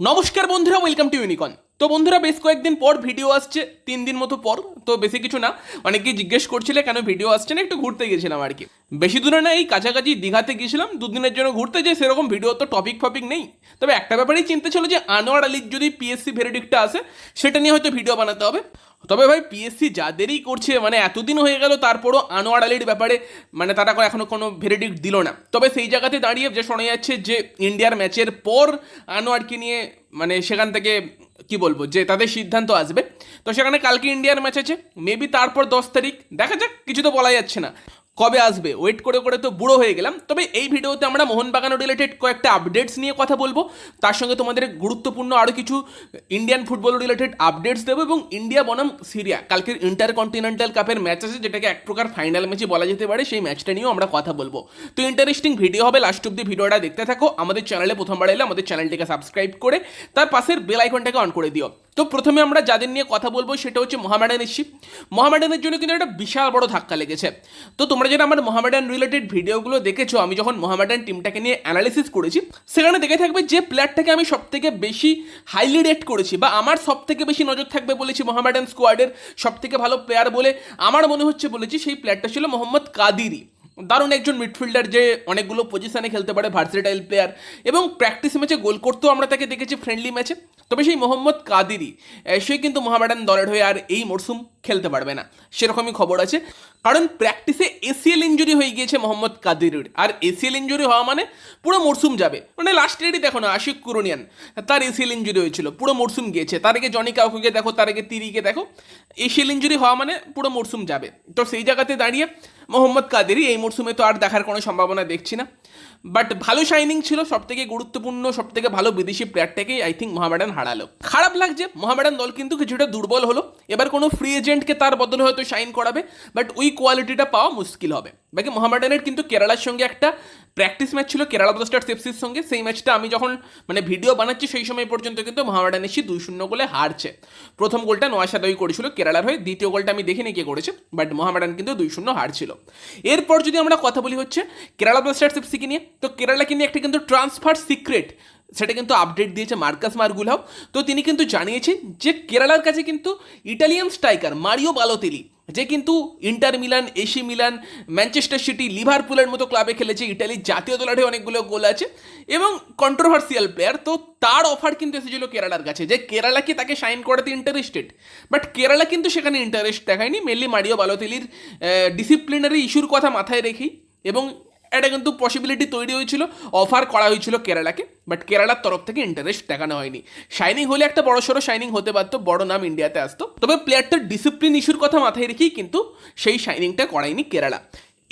নমস্কার বন্ধুরা welcome to ইউনিকন তো বন্ধুরা, বেশ কয়েকদিন পর ভিডিও আসছে, তিন দিন মতো পর, তো বেশি কিছু না। অনেকে জিজ্ঞেস করছিলে কেন ভিডিও আসছে না, একটু ঘুরতে গেছিলাম আর কি। বেশি দূরে না, এই কাছাকাছি দীঘাতে গেছিলাম, দুদিনের জন্য ঘুরতে যে সেরকম ভিডিও তো টপিক ফপিক নেই। তবে একটা ব্যাপারেই চিন্তা ছিল যে, আনোয়ার আলীর যদি পিএসসি ভেরিডিকটা আসে, সেটা নিয়ে হয়তো ভিডিও বানাতে হবে। তবে ভাই পিএসসি যাদেরই করছে মানে এতদিন হয়ে গেল, তারপরও আনোয়ার আলীর ব্যাপারে মানে তারা এখনও কোনো ভেরিডিক্ট দিল না। তবে সেই জায়গাতে দাঁড়িয়ে যে শোনা যাচ্ছে যে ইন্ডিয়ার ম্যাচের পর আনোয়ারকে নিয়ে মানে সেখান থেকে কি বলব, যে তাদের সিদ্ধান্ত আসবে। তো সেখানে কালকে ইন্ডিয়ার ম্যাচ আছে মেবি তারপর দশ তারিখ, দেখা যাক, কিছু তো বলা যাচ্ছে না। কবে আসবে? ওয়েট করে করে তো বুড়ো হয়ে গেলাম। তবে এই ভিডিওতে আমরা মোহনবাগান রিলেটেড কয়েকটা আপডেটস নিয়ে কথা বলব। তার সঙ্গে তোমাদের গুরুত্বপূর্ণ আরও কিছু ইন্ডিয়ান ফুটবল রিলেটেড আপডেটস দেবো এবং ইন্ডিয়া বনাম সিরিয়া কালকের ইন্টার কন্টিনেন্টাল কাপের ম্যাচ আছে, যেটাকে এক প্রকার ফাইনাল ম্যাচে বলা যেতে পারে। সেই ম্যাচটা নিয়েও আমরা কথা বলব। তো ইন্টারেস্টিং ভিডিও হবে লাস্ট অব্দি ভিডিওটা দেখতে থাকো। আমাদের চ্যানেলে প্রথমবার এলে আমাদের চ্যানেলটিকে সাবস্ক্রাইব করে, তার পাশের বেল আইকনটাকে অন করে দিও। তো প্রথমে আমরা যাদের নিয়ে কথা বলব সেটা হচ্ছে মোহামেডান ইসি মোহামেডানের জন্য কিন্তু একটা বিশাল বড় ধাক্কা লেগেছে। তো তোমরা যেটা আমার মোহামেডান রিলেটেড ভিডিওগুলো দেখেছ, আমি যখন মোহামেডান টিমটাকে নিয়ে অ্যানালিসিস করেছি, সেখানে দেখে থাকবে যে প্লেয়ারটাকে আমি সব থেকে বেশি হাইলি রেট করেছি বা আমার সব থেকে বেশি নজর থাকবে বলেছি মোহামেডান স্কোয়াডের সব থেকে ভালো প্লেয়ার বলে আমার মনে হচ্ছে বলেছি সেই প্লেয়ারটা ছিল মোহাম্মদ কাদিরি দারুণ একজন মিডফিল্ডার যে অনেকগুলো পজিশনে খেলতে পারে ভার্সেটাইল প্লেয়ার এবং প্র্যাকটিস ম্যাচে গোল করতেও আমরা তাকে দেখেছি ফ্রেন্ডলি ম্যাচে তবে সেই মোহাম্মদ কাদিরি সে কিন্তু মোহামেডান দলের হয়ে আর এই মরশুম খেলতে পারবে না। সেরকমই খবর আছে। কারণ প্র্যাকটিসে এসিএল ইঞ্জুরি হয়ে গিয়েছে মোহাম্মদ কাদিরের। আর এসিএল ইঞ্জুরি হওয়া মানে পুরো মরশুম যাবে। মানে লাস্ট ইয়ারই দেখো না, আশিক কুরুনিয়ান, তার এসিএল ইঞ্জুরি হয়েছিল, পুরো মরশুম গিয়েছে। তার আগে জনি কাউকে দেখো, তার আগে তিরিকে দেখো এসিএল ইঞ্জুরি হওয়া মানে পুরো মরশুম যাবে। তো সেই জায়গাতে দাঁড়িয়ে মোহাম্মদ কাদেরি এই মরশুমে তো আর দেখার কোনো সম্ভাবনা দেখছি না। বাট ভালো শাইনিং ছিল সব থেকে গুরুত্বপূর্ণ সব থেকে ভালো বিদেশি প্লেয়ারটাকেই আই থিঙ্ক মোহামেডান হারালো। খারাপ লাগছে মোহামেডান দল কিন্তু কিছুটা দুর্বল হলো। এবার কোনো ফ্রি এজেন্টকে তার বদলে হয়তো শাইন করাবে বাট ওই কোয়ালিটিটা পাওয়া মুশকিল হবে। বাকি মোহামেডানের কিন্তু কেরালার সঙ্গে একটা প্র্যাকটিস ম্যাচ ছিল, কেরালা ব্লাস্টার সেপসির সঙ্গে। সেই ম্যাচটা আমি যখন মানে ভিডিও বানাচ্ছি, সেই সময় পর্যন্ত কিন্তু মোহামেডান এসে দুই শূন্য গোলে হারছে। প্রথম গোলটা নয়াশাদই করেছিল কেরালার হয়ে, দ্বিতীয় গোলটা আমি দেখিনি কে করেছে বাট মোহামেডান কিন্তু দুই শূন্য হারছিল। এরপর যদি আমরা কথা বলি হচ্ছে কেরালা ব্লাস্টার সেপসিকে নিয়ে, তো কেরালাকে নিয়ে একটা কিন্তু ট্রান্সফার সিক্রেট সেটা কিন্তু আপডেট দিয়েছে মার্কাস মার্গুলাও। তো তিনি কিন্তু জানিয়েছেন যে, কেরালার কাছে কিন্তু ইটালিয়ান স্ট্রাইকার মারিও বালোতেলি যে কিন্তু Inter Milan, AC Milan, Manchester City, লিভারপুলের মতো ক্লাবে খেলেছে ইটালির জাতীয় দলের অনেকগুলো গোল আছে এবং কন্ট্রোভার্সিয়াল প্লেয়ার তো তার অফার কিন্তু এসেছিল কেরালার কাছে, যে কেরালা কি তাকে সাইন করাতে ইন্টারেস্টেড বাট কেরালা কিন্তু সেখানে ইন্টারেস্ট দেখায়নি মেনলি মারিও বালোতেলির ডিসিপ্লিনারি ইস্যুর কথা মাথায় রেখেই এবং এটা কিন্তু পসিবিলিটি তৈরি হয়েছিল অফার করা হয়েছিল কেরালাকে বাট কেরালার তরফ থেকে ইন্টারেস্ট দেখানো হয়নি। শাইনিং হলে একটা বড় সড়ো শাইনিং হতে পারতো, বড় নাম ইন্ডিয়াতে আসতো। তবে প্লেয়ারটার ডিসিপ্লিন ইস্যুর কথা মাথায় রেখেই কিন্তু সেই শাইনিংটা করায়নি কেরালা।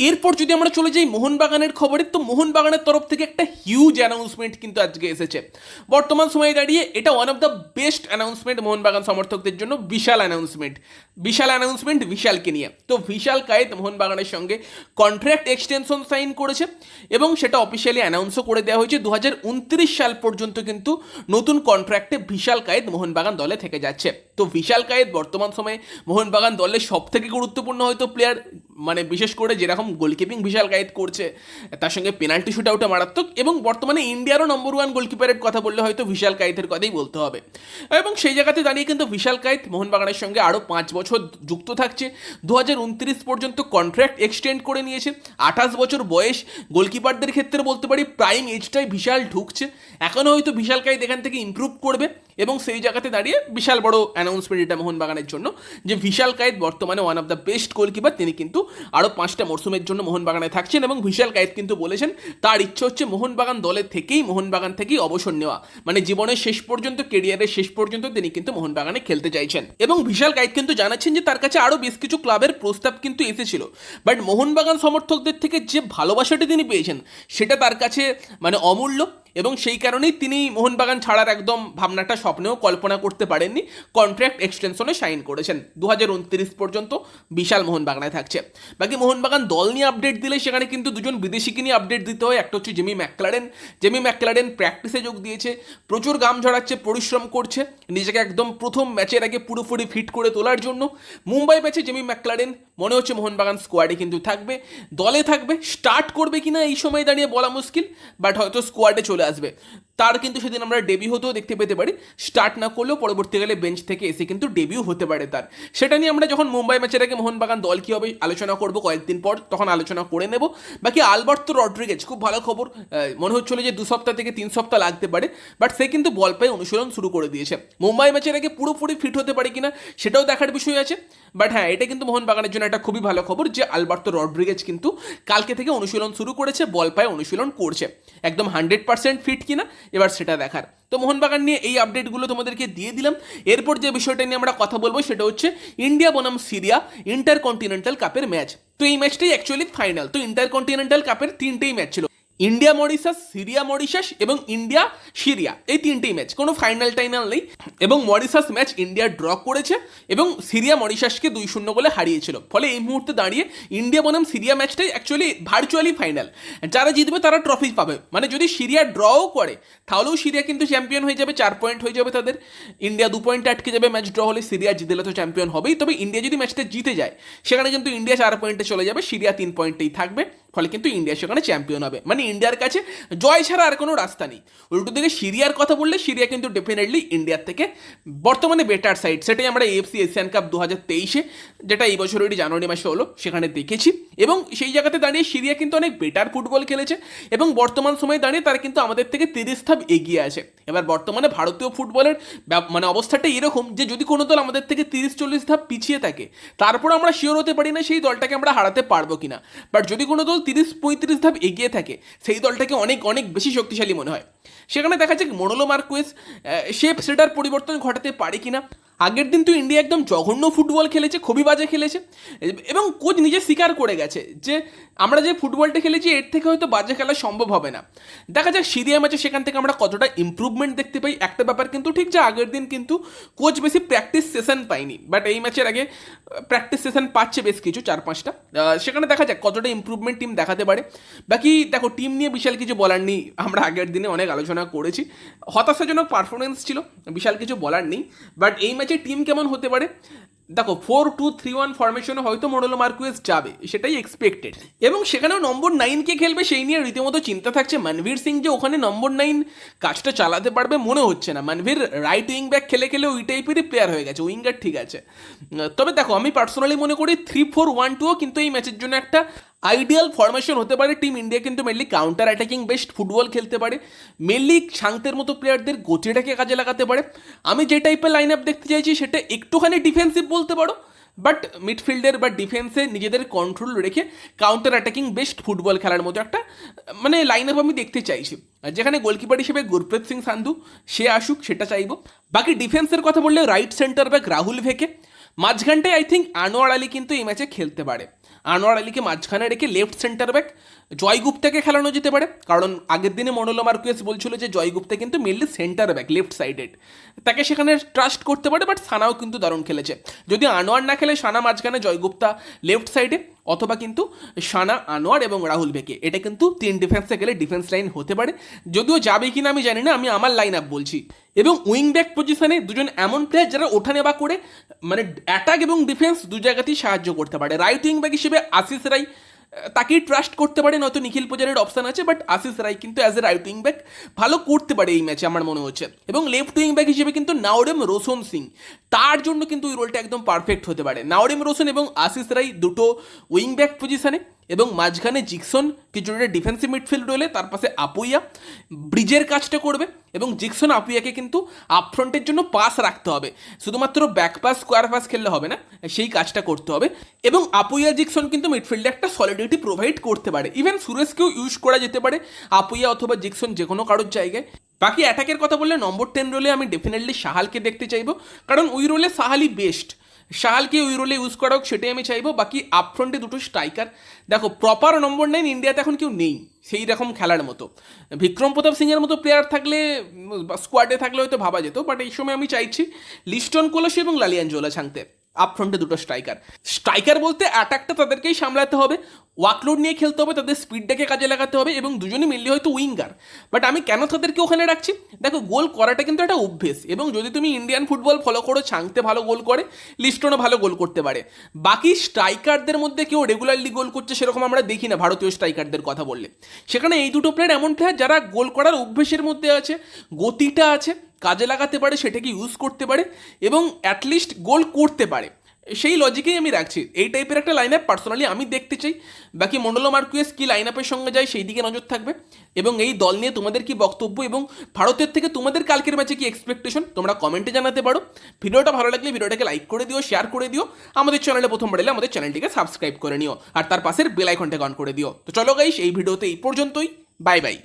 এরপর যদি আমরা চলে যাই মোহনবাগানের খবরে, তো মোহনবাগানের তরফ থেকে একটা হিউজ অ্যানাউন্সমেন্ট কিন্তু আজকে এসেছে। বর্তমান সময়ে দাঁড়িয়ে এটা one of the best announcement Mohun Bagan সমর্থকদের জন্য বিশাল অ্যানাউন্সমেন্ট বিশাল অ্যানাউন্সমেন্ট বিশালকে নিয়ে। তো বিশাল কায়েত মোহনবাগানের সঙ্গে কন্ট্রাক্ট এক্সটেনশন সাইন করেছে এবং সেটা অফিসিয়ালি অ্যানাউন্সও করে দেওয়া হয়েছে। দু হাজার উনত্রিশ সাল পর্যন্ত কিন্তু নতুন কন্ট্রাক্টে বিশাল কায়েত মোহনবাগান দলে থেকে যাচ্ছে। তো বিশাল কায়েত বর্তমান সময়ে মোহনবাগান দলের সব থেকে গুরুত্বপূর্ণ হয়তো প্লেয়ার মানে বিশেষ করে যেরকম গোলকিপিং বিশাল গাইড করছে, তার সঙ্গে পেনাল্টি শুট আউটে মারাত্মক এবং বর্তমানে ইন্ডিয়ারও নম্বর ওয়ান গোলকিপারের কথা বললে হয়তো বিশাল কায়েতের কথাই বলতে হবে। এবং সেই জায়গাতে দাঁড়িয়ে কিন্তু বিশাল কায়েত মোহনবাগানের সঙ্গে আরও পাঁচ বছর যুক্ত থাকছে। দু হাজার উনত্রিশ পর্যন্ত কন্ট্রাক্ট এক্সটেন্ড করে নিয়েছে। আঠাশ বছর বয়স গোলকিপারদের ক্ষেত্রে বলতে পারি প্রাইম এজটাই বিশাল ঢুকছে। এখনও হয়তো বিশাল কায়েত এখান থেকে ইমপ্রুভ করবে। এবং সেই জায়গাতে দাঁড়িয়ে বিশাল বড় অ্যানাউন্সমেন্ট এটা মোহনবাগানের জন্য, যে বিশাল কায়েত বর্তমানে one of the best goalkeeper তিনি কিন্তু আরও পাঁচটা মরশুমের জন্য মোহনবাগানে থাকছেন এবং বিশাল কায়েত কিন্তু বলেছেন, তার ইচ্ছে হচ্ছে মোহনবাগান দলের থেকেই মোহনবাগান থেকেই অবসর নেওয়া। মানে জীবনের শেষ পর্যন্ত কেরিয়ারের শেষ পর্যন্ত তিনি কিন্তু মোহনবাগানে খেলতে চাইছেন। এবং বিশাল কায়েত কিন্তু জানাচ্ছেন যে তার কাছে আরও বেশ কিছু ক্লাবের প্রস্তাব কিন্তু এসেছিল। বাট মোহনবাগান সমর্থকদের থেকে যে ভালোবাসাটি তিনি পেয়েছেন, সেটা তার কাছে মানে অমূল্য। এবং সেই কারণেই তিনি মোহনবাগান ছাড়ার একদম ভাবনাটা, স্বপ্নেও কল্পনা করতে পারেননি। কন্ট্রাক্ট এক্সটেনশনে সাইন করেছেন। দু হাজার উনত্রিশ পর্যন্ত বিশাল মোহনবাগানে থাকছে। বাকি মোহনবাগান দল নিয়ে আপডেট দিলে সেখানে কিন্তু দুজন বিদেশিকে নিয়ে আপডেট দিতে হয়। একটা হচ্ছে জেমি ম্যাকলারেন জেমি ম্যাকলারেন প্র্যাকটিসে যোগ দিয়েছে। প্রচুর গাম ঝরাচ্ছে, পরিশ্রম করছে। নিজেকে একদম প্রথম ম্যাচের আগে পুরোপুরি ফিট করে তোলার জন্য। মুম্বাই ম্যাচে জেমি ম্যাকলারেন মনে হচ্ছে মোহনবাগান স্কোয়াডে কিন্তু থাকবে। দলে থাকবে স্টার্ট করবে কিনা এই সময় দাঁড়িয়ে বলা মুশকিল বাট হয়তো স্কোয়াডে চলে আসবে। তার কিন্তু সেদিন আমরা ডেবিউ হতেও দেখতে পেতে পারি। স্টার্ট না করলেও পরবর্তীকালে বেঞ্চ থেকে এসে কিন্তু ডেবিউ হতে পারে তার। সেটা নিয়ে আমরা যখন মুম্বাই ম্যাচের আগে মোহনবাগান দল কী হবে আলোচনা করব কয়েকদিন পর, তখন আলোচনা করে নেব। বাকি আলবার্তো রড্রিগেজ, খুব ভালো খবর। মনে হচ্ছিল যে দু সপ্তাহ থেকে তিন সপ্তাহ লাগতে পারে বাট সে কিন্তু বল পায়ে অনুশীলন শুরু করে দিয়েছে। মুম্বাই ম্যাচের আগে পুরোপুরি ফিট হতে পারে কিনা, সেটাও দেখার বিষয় আছে। বাট হ্যাঁ এটা কিন্তু মোহনবাগানের জন্য একটা খুবই ভালো খবর যে আলবার্তো রড্রিগেজ কিন্তু কালকে থেকে অনুশীলন শুরু করেছে, বল পায়ে অনুশীলন করছে। একদম হান্ড্রেড পার্সেন্ট ফিট কিনা এবার সেটা দেখার। তো মোহনবাগান নিয়ে এই আপডেটগুলো তোমাদেরকে দিয়ে দিলাম। এরপর যে বিষয়টা নিয়ে আমরা কথা বলব সেটা হচ্ছে ইন্ডিয়া বনাম সিরিয়া ইন্টার কন্টিনেন্টাল কাপের ম্যাচ তো এই ম্যাচটাই অ্যাকচুয়ালি ফাইনাল তো ইন্টার কন্টিনেন্টাল কাপের তিনটেই ম্যাচ ছিল। ইন্ডিয়া মরিশাস, সিরিয়া মরিশাস এবং ইন্ডিয়া সিরিয়া, এই তিনটেই ম্যাচ কোনো ফাইনাল টাইনাল নেই। এবং মরিশাস ম্যাচ ইন্ডিয়া ড্র করেছে এবং সিরিয়া মরিশাসকে দুই শূন্য গোলে হারিয়েছিল। ফলে এই মুহূর্তে দাঁড়িয়ে ইন্ডিয়া বনাম সিরিয়া ম্যাচটাই অ্যাকচুয়ালি ভার্চুয়ালি ফাইনাল যারা জিতবে তারা ট্রফি পাবে। মানে যদি সিরিয়া ড্রও করে, তাহলেও সিরিয়া কিন্তু চ্যাম্পিয়ন হয়ে যাবে, চার পয়েন্ট হয়ে যাবে তাদের। ইন্ডিয়া দু পয়েন্ট আটকে যাবে ম্যাচ ড্র হলে সিরিয়া জিতলে তো চ্যাম্পিয়ন হবেই। তবে ইন্ডিয়া যদি ম্যাচটা জিতে যায়, সেখানে কিন্তু ইন্ডিয়া চার পয়েন্টে চলে যাবে, সিরিয়া তিন পয়েন্টেই থাকবে। ফলে কিন্তু ইন্ডিয়া সেখানে চ্যাম্পিয়ন হবে। মানে ইন্ডিয়ার কাছে জয় ছাড়া আর কোনো রাস্তা নেই। উল্টো দিকে সিরিয়ার কথা বললে, সিরিয়া কিন্তু ডেফিনেটলি ইন্ডিয়ার থেকে বর্তমানে বেটার সাইড সেটাই আমরা এএফসি এশিয়ান কাপ দু হাজার তেইশে, যেটা এই বছরেরই জানুয়ারি মাসে হলো, সেখানে দেখেছি। এবং সেই জায়গাতে দাঁড়িয়ে সিরিয়া কিন্তু অনেক বেটার ফুটবল খেলেছে। এবং বর্তমান সময়ে দাঁড়িয়ে তারা কিন্তু আমাদের থেকে তিরিশ ধাপ এগিয়ে আছে। এবার বর্তমানে ভারতীয় ফুটবলের মানে অবস্থাটা এরকম যে, যদি কোনো দল আমাদের থেকে তিরিশ চল্লিশ ধাপ পিছিয়ে থাকে তারপর আমরা শিওর হতে পারি না সেই দলটাকে আমরা হারাতে পারব কিনা। বাট যদি কোনো দল তিরিশ পঁয়ত্রিশ ধাপ এগিয়ে থাকে, সেই দলটাকে অনেক অনেক বেশি শক্তিশালী মনে হয়। সেখানে দেখা যাক মনোলো মার্কুয়েস সে সেটার পরিবর্তন ঘটাতে পারে কিনা। আগের দিন তো ইন্ডিয়া একদম জঘন্য ফুটবল খেলেছে, খুবই বাজে খেলেছে। এবং কোচ নিজে স্বীকার করে গেছে যে, আমরা যে ফুটবলটা খেলেছি, এর থেকে হয়তো বাজে খেলা সম্ভব হবে না। দেখা যাক, সিরিয়া ম্যাচে সেখান থেকে আমরা কতটা ইমপ্রুভমেন্ট দেখতে পাই, একটা ব্যাপার কিন্তু ঠিক যে আগের দিন কিন্তু কোচ বেশি প্র্যাকটিস সেশন পাইনি বাট এই ম্যাচের আগে প্র্যাকটিস সেশন পাচ্ছে বেশ কিছু, চার পাঁচটা। সেখানে দেখা যাক কতটা ইমপ্রুভমেন্ট টিম দেখাতে পারে। বাকি দেখো টিম নিয়ে বিশাল কিছু বলার নেই, আমরা আগের দিনে অনেক আলোচনা করেছি। হতাশাজনক পারফরমেন্স ছিল, বিশাল কিছু বলার নেই। বাট এই ম্যাচে টিম কেমন হতে পারে? দেখো ফোর টু থ্রি ওয়ান ফরমেশনে হয়তো মোডলো মার্কুয়েস যাবে, সেটাই এক্সপেক্টেড এবং সেখানেও নম্বর নাইনকে খেলবে সেই নিয়ে রীতিমতো চিন্তা থাকছে মনভীর সিং যে ওখানে নম্বর নাইন কাজটা চালাতে পারবে মনে হচ্ছে না। মনভীর রাইট উইং ব্যাক খেলে খেলে ওই টাইপেরই প্লেয়ার হয়ে গেছে উইঙ্গার ঠিক আছে। তবে দেখো, আমি পার্সোনালি মনে করি থ্রি ফোর ওয়ান টুও কিন্তু এই ম্যাচের জন্য একটা আইডিয়াল ফরমেশন হতে পারে টিম ইন্ডিয়া কিন্তু mainly counter attacking best football খেলতে পারে। মেনলি শান্তের মতো প্লেয়ারদের গতিটাকে কাজে লাগাতে পারে। আমি যে টাইপের লাইন আপ দেখতে চাইছি সেটা একটুখানি ডিফেন্সিভ বলতে পারো বাট মিডফিল্ডের বা ডিফেন্সে নিজেদের কন্ট্রোল রেখে কাউন্টার অ্যাটাকিং বেস্ট ফুটবল খেলার মতো একটা মানে লাইন আপ আমি দেখতে চাইছি। যেখানে গোলকিপার হিসেবে গুরপ্রীত সিং সান্ধু সে আসুক, সেটা চাইব। বাকি ডিফেন্সের কথা বললে right center back Rahul Bheke মাঝখানটায় I think Anwar Ali কিন্তু এই ম্যাচে খেলতে পারে। আনোয়ার আলীকে মাঝখানে রেখে লেফট সেন্টার ব্যাক জয়গুপ্তাকে খেলানো যেতে পারে। কারণ আগের দিনে মনোলো মার্কুয়েস বলছিল যে জয়গুপ্তা কিন্তু mainly center back left sided তাকে সেখানে ট্রাস্ট করতে পারে বাট সানাও কিন্তু দারুণ খেলেছে। যদি আনোয়ার না খেলে, সানা মাঝখানে জয়গুপ্তা লেফট সাইডে অথবা কিন্তু সানা, আনোয়ার এবং রাহুল বেকে। এটা কিন্তু তিন ডিফেন্সে গেলে ডিফেন্স লাইন হতে পারে। যদিও যাবে কিনা আমি জানি না, আমি আমার লাইন আপ বলছি। এবং উইং ব্যাক পজিশনে দুজন এমন প্লেয়ার যারা ওঠানে বা করে মানে অ্যাটাক এবং ডিফেন্স দু জায়গাতেই সাহায্য করতে পারে। রাইট উইং ব্যাক হিসেবে আশিস রাই তাকেই ট্রাস্ট করতে পারে নয়তো নিখিল পূজারের অপশন আছে বাট আশিস রাই কিন্তু as a right wing back ভালো করতে পারে এই ম্যাচে আমার মনে হচ্ছে। এবং লেফট উইং ব্যাক হিসেবে কিন্তু নাওরেম রোশন সিং, তার জন্য কিন্তু ওই রোলটা একদম পারফেক্ট হতে পারে। নাওরেম রোশন এবং আশিস রাই দুটো উইং ব্যাক পজিশনে এবং মাঝখানে জিকসন কিছুটা ডিফেন্সিভ মিডফিল্ড রয়েলে তার পাশে আপুইয়া ব্রিজের কাজটা করবে এবং জিকসন আপুইয়াকে কিন্তু আপফ্রন্টের জন্য পাস রাখতে হবে। শুধুমাত্র ব্যাক পাস স্কোয়ার পাস খেললে হবে না, সেই কাজটা করতে হবে। এবং আপুইয়া, জিকসন কিন্তু মিডফিল্ডে একটা সলিডিটি প্রোভাইড করতে পারে। ইভেন সুরেশকেও ইউজ করা যেতে পারে, আপুইয়া অথবা জিকসন যে কোনো কারোর জায়গায়। বাকি অ্যাটাকের কথা বললে নম্বর টেন রোলে আমি ডেফিনেটলি সাহালকে দেখতে চাইব। কারণ ওই রোলে সাহালই বেস্ট শাহালকে ওই রোলে ইউজ করা হোক সেটাই আমি চাইব। বাকি আপফ্রন্টে দুটো স্ট্রাইকার দেখো প্রপার নম্বর নাইন ইন্ডিয়াতে এখন কেউ নেই, সেই রকম খেলার মতো। বিক্রম প্রতাপ সিংয়ের মতো প্লেয়ার থাকলে স্কোয়াডে থাকলে হয়তো ভাবা যেত বাট এই সময় আমি চাইছি লিস্টন কোলসি এবং লালিয়ান জোলা ছাংতে আপ ফ্রন্টে দুটো স্ট্রাইকার স্ট্রাইকার বলতে অ্যাটাকটা তাদেরকেই সামলাতে হবে ওয়াকলোড নিয়ে খেলতে হবে, তাদের স্পিডটাকে কাজে লাগাতে হবে এবং দুজনে মিললে হয়তো উইঙ্গার বাট আমি কেন তাদেরকে ওখানে রাখছি? দেখো গোল করাটা কিন্তু একটা অভ্যেস এবং যদি তুমি ইন্ডিয়ান ফুটবল ফলো করো, ছাংতে ভালো গোল করে লিস্টনও ভালো গোল করতে পারে। বাকি স্ট্রাইকারদের মধ্যে কেউ রেগুলারলি গোল করছে সেরকম আমরা দেখি না, ভারতীয় স্ট্রাইকারদের কথা বললে। সেখানে এই দুটো প্লেয়ার এমন প্লেয়ার যারা গোল করার অভ্যেসের মধ্যে আছে, গতিটা আছে কাজে লাগাতে পারে, সেটাকে ইউজ করতে পারে এবং অ্যাটলিস্ট গোল করতে পারে। সেই লজিকেই আমি রাখছি। এই টাইপের একটা লাইন আপ পার্সোনালি আমি দেখতে চাই। বাকি মন্ডল মার্কুয়েস কি লাইন আপের সঙ্গে যায়, সেই দিকে নজর থাকবে। এবং এই দল নিয়ে তোমাদের কি বক্তব্য এবং ভারতের থেকে তোমাদের কালকের ম্যাচে কি এক্সপেকটেশন তোমরা কমেন্টে জানাতে পারো। ভিডিওটা ভালো লাগলে ভিডিওটাকে লাইক করে দিও শেয়ার করে দিও। আমাদের চ্যানেলে প্রথমবার এলে আমাদের চ্যানেলটিকে সাবস্ক্রাইব করে নিও। আর তার পাশের বেল আইকনটাকে অন করে দিও। তো চলো গাইস এই ভিডিওতে এই পর্যন্তই। Bye bye